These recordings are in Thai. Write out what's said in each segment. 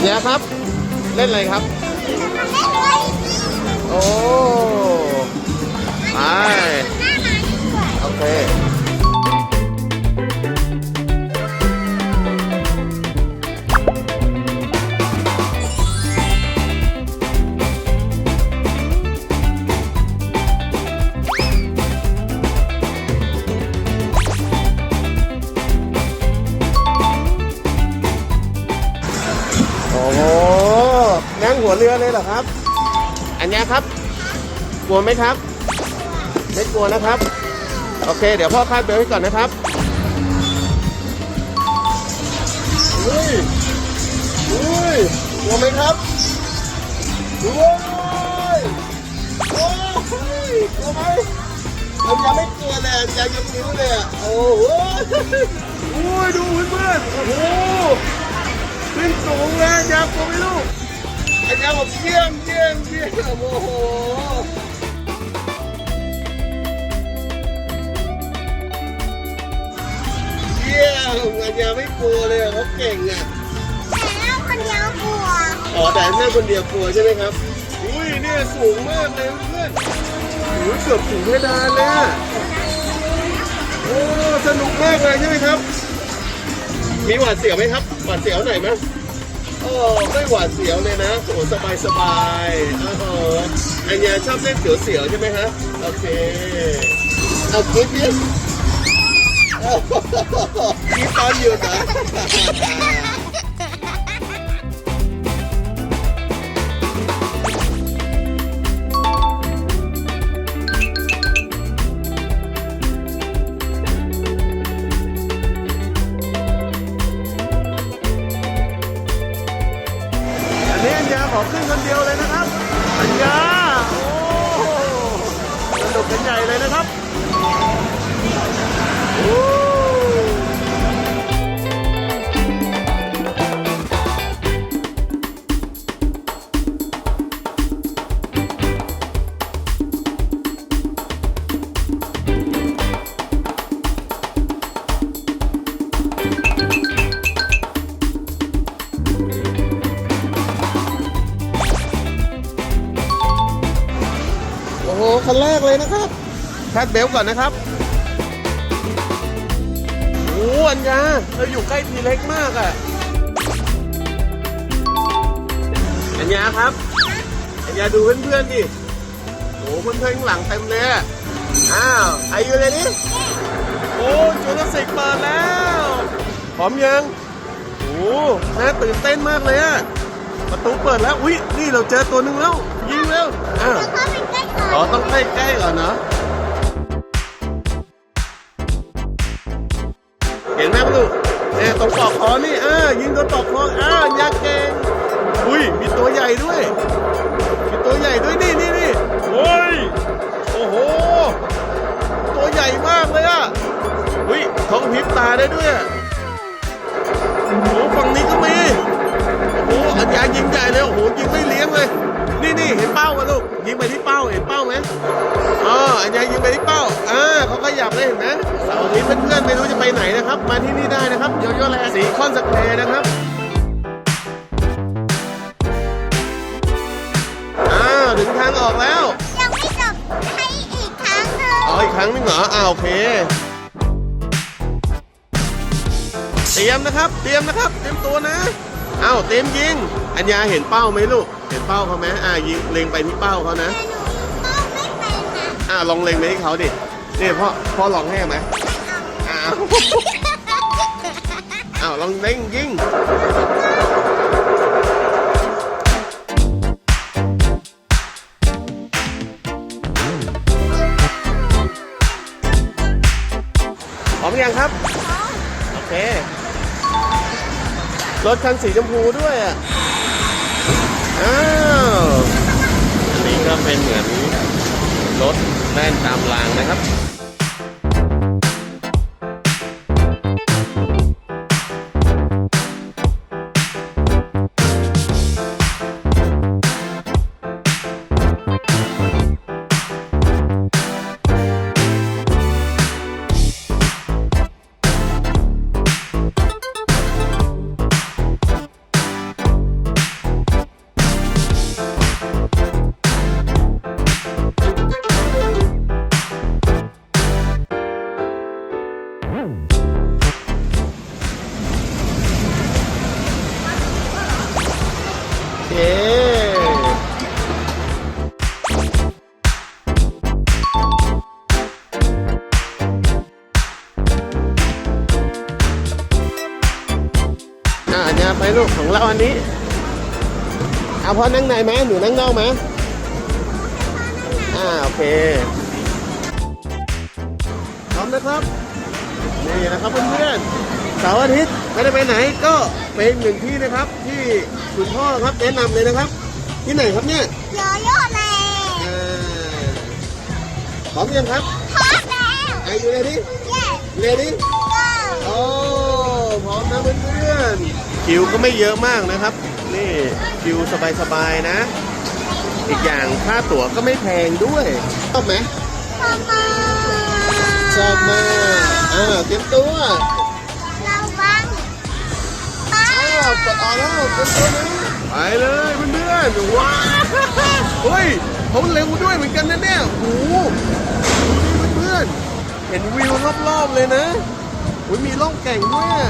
อันนี้ครับ เล่นอะไรครับ โอ้ไปโอเค เรือเลยเหรอครับ อันนี้ครับ กลัวไหมครับ ไม่กลัวนะครับ โอเค เดี๋ยวพ่อคาดเบลต์ให้ก่อนนะครับอุ้ยอุ้ยกลัวไหมครับอุ้ยโอ้ยกลัวไหมผมยังไม่กลัวเลยยังยังมิ้วเลยอะโอ้โหอุ้ยดูเพื่อนๆโอ้โหขึ้นสูงเลยอยากกลัวไหมลูก อ้ยาบอกเยี่ยมเยี่ยมเยี่ยมโอ้โหเยี่ยมไอ้ยาไม่กลัวเลยเขาเก่งอะอ๋อแต่แม่คนเดียวกลัวใช่ไหมครับอุ้ยเนี่ยสูงมากเลยเพื่อนโอ้ยเกือบถึงเพดานเลยอะโอ้สนุกมากเลยใช่ไหมครับ มีหวาดเสียวไหมครับหวาดเสียวหน่อยไหม โอ้ไม่หวาดเสียวเลยนะโอ้สบายสบายอ้โหอันเนี่ยชอบเล่นเสียวเสียวๆใช่ไหมฮะโอเคเอาคลิปนี้คีตอนอยู่นะ โอ้โหคันแรกเลยนะครับคาดเบลต์ก่อนนะครับโอ้อัญญาเราอยู่ใกล้ทีเล็กมากอะอัญญาครับอัญญาดูเพื่อนๆดิโอ้เพื่อนๆข้างหลังเต็มเลยอะอ้าวอายุเลยนี่โอ้จูราสสิกเปิดแล้วพร้อมยังโอ้น่าตื่นเต้นมากเลยอะ ประตูเปิดแล้ว อุ๊ยนี่เราเจอตัวหนึ่งแล้ว ยิงแล้วอ้าวอ๋อต้องใกล้ๆก่อนเนาะเห็นไหมลูกเนี่ยตรงปลอกคอนี่อ่ายิงโดนปลอกคออ่ายักษ์เก่งอุ้ยมีตัวใหญ่ด้วย มีตัวใหญ่ด้วยนี่นี่าเห็นเป้าไหมอ๋ออันยายิงไปที่เป้าอ่าเขาขยับเลยเห็นไหมเสาร์อาทิตย์เพื่อนๆไม่รู้จะไปไหนนะครับ มาที่นี่ได้นะครับโยโย่แลสีคอนสแควร์นะครับอ้าวถึงทางออกแล้วอ๋ออีกครั้งหนึงเหรออ่าโอเคเตรียมนะครับ เตรียมนะครับ เตรียมตัวนะอ้าวเตรียมยิง อัญญาเห็นเป้าไหมลูก เห็นเป้าเขาไหมอ่ายิงเล็งไปที่เป้าเขานะอ่า ลองเล็งไปที่เขาดินี่พ่อพ่อลองให้ไหมอ้าวอ้าวลองเล็งยิงพร้อมยังครับ โอเค รถคันสีชมพูด้วยอะ อ้าว อันนี้ก็เป็นเหมือนรถ แม่นตามรางนะครับ เราอันนี้ เอาพ่อนั่งในไหมหนูนั่งนอกไหมอ่าโอเคพร้อมนะครับนี่นะครับเพื่อนๆเสาร์อาทิตย์ไม่ได้ไปไหนก็เป็นหนึ่งที่นะครับ ที่คุณพ่อครับแนะนำเลยนะครับ ที่ไหนครับเนี่ยโยโย่แมนอ่าพร้อมยังครับพร้อมแล้วไอยูเรดี้เย้เรดี้ คิวก็ไม่เยอะมากนะครับ นี่คิวสบายๆนะ อีกอย่างค่าตั๋วก็ไม่แพงด้วยชอบไหมพร้อมมาชอบมากอ่าเตรียมตัวระวังไปอ้าวกดออกแล้วเตรียมตัวนะไปเลยเพื่อนๆว้าวเฮ้ยเขาเร็วด้วยเหมือนกันนะเนี่ยโอ้โหดูดิเพื่อนๆเห็นวิวรอบๆเลยนะโอ้ยมีล่องแก่งด้วย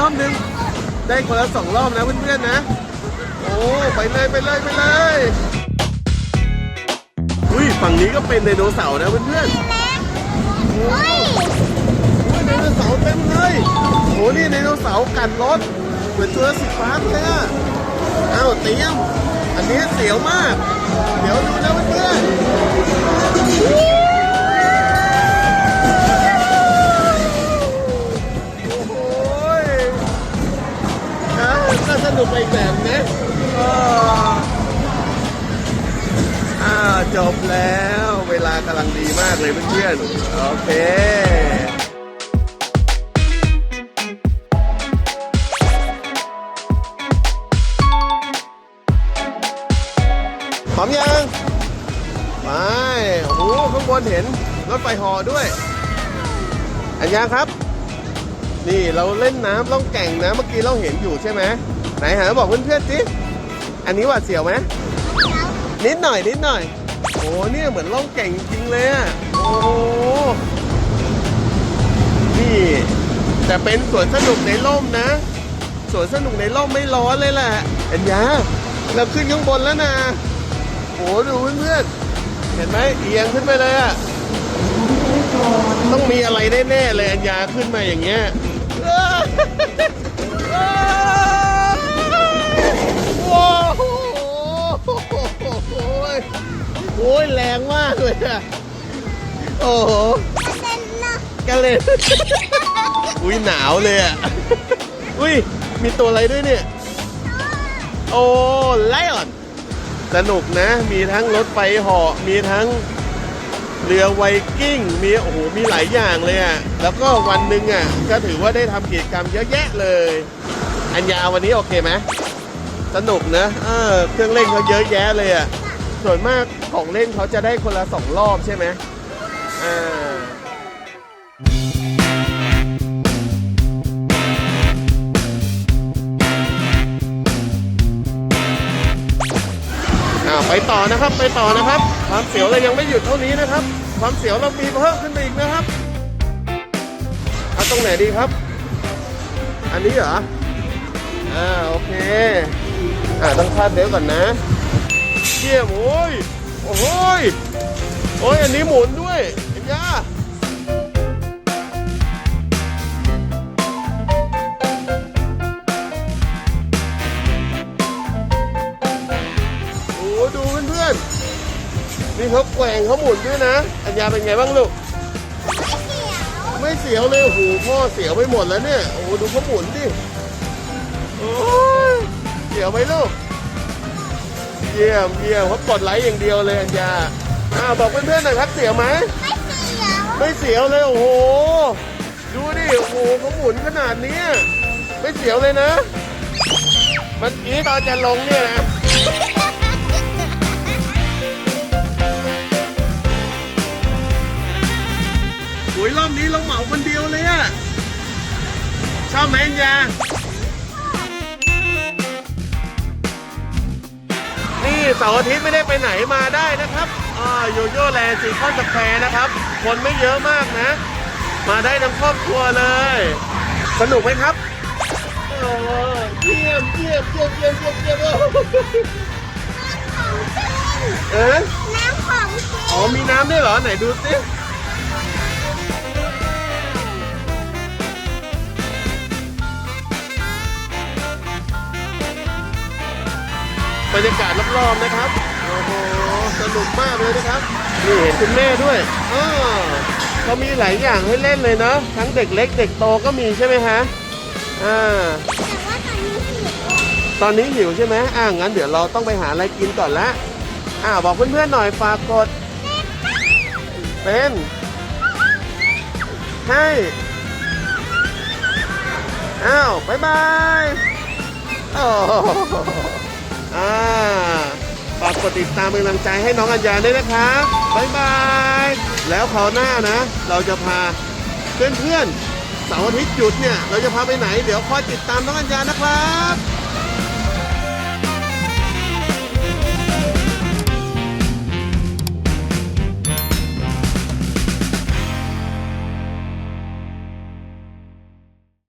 รอบหนึ่งอีกรอบนึง ได้คนละสองรอบนะเพื่อนๆนะ โอ้ไปเลยไปเลยไปเลยอุ้ยฝั่งนี้ก็เป็นไดโนเสาร์นะเพื่อนๆโอ้เฮ้ยไดโนเสาร์เต็มเลยโอ้นี่ไดโนเสาร์กัดรถเหมือนตัวสีฟ้าเลยอะเอาเตรียม อันนี้เสียวมาก เดี๋ยวดูนะเพื่อนๆ นุกไปอีกแบบนะอ่าจบแล้ว เวลากำลังดีมากเลยเพื่อนๆ โอเคพร้อมยังไปโอ้โหข้างบนเห็นรถไฟหอด้วย อันยังครับ นี่เราเล่นน้ำล่องแก่งนะ เมื่อกี้เราเห็นอยู่ใช่ไหม ไหนหาบอกเพื่อนๆสิอันนี้หวาดเสียวไหมนิดหน่อยนิดหน่อยโอ้เนี่ยเหมือนล่องแก่งจริงเลยอะโอ้โหนี่ แต่เป็นสวนสนุกในร่มนะสวนสนุกในร่มไม่ร้อนเลยแหละอัญญาเราขึ้นข้างบนแล้วนะโอ้ดูเพื่อนๆเห็นไหมเอียงขึ้นไปเลยอะต้องมีอะไรแน่ๆเลยอัญญาขึ้นมาอย่างเงี้ย โอ้ยแรงมากเลยอะโอ้โหเต้นนะกันเลย อุ้ยหนาวเลยอะอุ้ยมีตัวอะไรด้วยเนี่ย โอ้ไลออน สนุกนะ มีทั้งรถไฟเหาะมีทั้งเรือไวกิ้ง มีโอ้โห มีหลายอย่างเลยอะแล้วก็วันหนึ่งอะก็ถือว่าได้ทำกิจกรรมเยอะแยะเลย อัญญาวันนี้โอเคไหมสนุกนะ เออ เครื่องเล่นเขาเยอะแยะเลยอะส่วนมาก ของเล่นเขาจะได้คนละสองรอบใช่ไหมอ่าไปต่อนะครับไปต่อนะครับ ความเสียวเรายังไม่หยุดเท่านี้นะครับ ความเสียวเรามีเพิ่มขึ้นไปอีกนะครับเอาตรงไหนดีครับ อันนี้เหรออ่าโอเคอ่าต้องคาดเบลต์ก่อนนะเยี่ยมโอ้ย โอ้ย โอ้ย อันนี้หมุนด้วยเห็นยาโอ้ดูเพื่อนๆนี่เขาแกว่งเขาหมุนด้วยนะ อัญญาเป็นไงบ้างลูกไม่เสียวไม่เสียวเลยโอ้โหพ่อเสียวไปหมดแล้วเนี่ย โอ้โหดูเขาหมุนดิ โอ้ยเสียวไหมลูก เยี่ยมเยี่ยมเขากดไลค์อย่างเดียวเลยอัญญาอ้าวบอกเพื่อนๆหน่อยครับเสียวไหม ไม่เสียวไม่เสียวเลย โอ้โห ดูดิ โอ้โหเขาหมุนขนาดเนี้ยไม่เสียวเลยนะเมันกี้ตอนจะลงเนี่ยนะโอ้ยรอบนี้เราเหมาคนเดียวเลยอะชอบไหมอัญญา เสาร์อาทิตย์ไม่ได้ไปไหนมาได้นะครับโยโย่แลนด์ซีคอนสแควร์นะครับ คนไม่เยอะมากนะ มาได้ทั้งครอบครัวเลย สนุกไหมครับเยี่ยมเยี่ยมเยี่ยมเยี่ยมเยี่ยมเยี่ยมของจริงเออน้ำของจริงอ๋อมีน้ำด้วยเหรอไหนดูสิ รรยากาศรอบๆนะครับโอ้โหสนุกมากเลยนะครับนี่เห็นคุณแม่ด้วยอ๋อเขามีหลายอย่างให้เล่นเลยเนาะทั้งเด็กเล็กเด็กโตก็มีใช่ไหมฮะอ่าแต่ว่าตอนนี้หิวตอนนี้หิวใช่ไหมอ่างั้นเดี๋ยวเราต้องไปหาอะไรกินก่อนละอ่าบอกเพื่อนๆหน่อยฝากกด เป็นให้อ้าวบายบายโอ้ อ่าฝากกดติดตามเป็นกำลังใจให้น้องอัญญาด้วยนะครับบ๊ายบาย แล้วคราวหน้านะ เราจะพาเพื่อนๆเสาร์อาทิตย์หยุดเนี่ย เราจะพาไปไหน เดี๋ยวคอยติดตามน้องอัญญานะครับ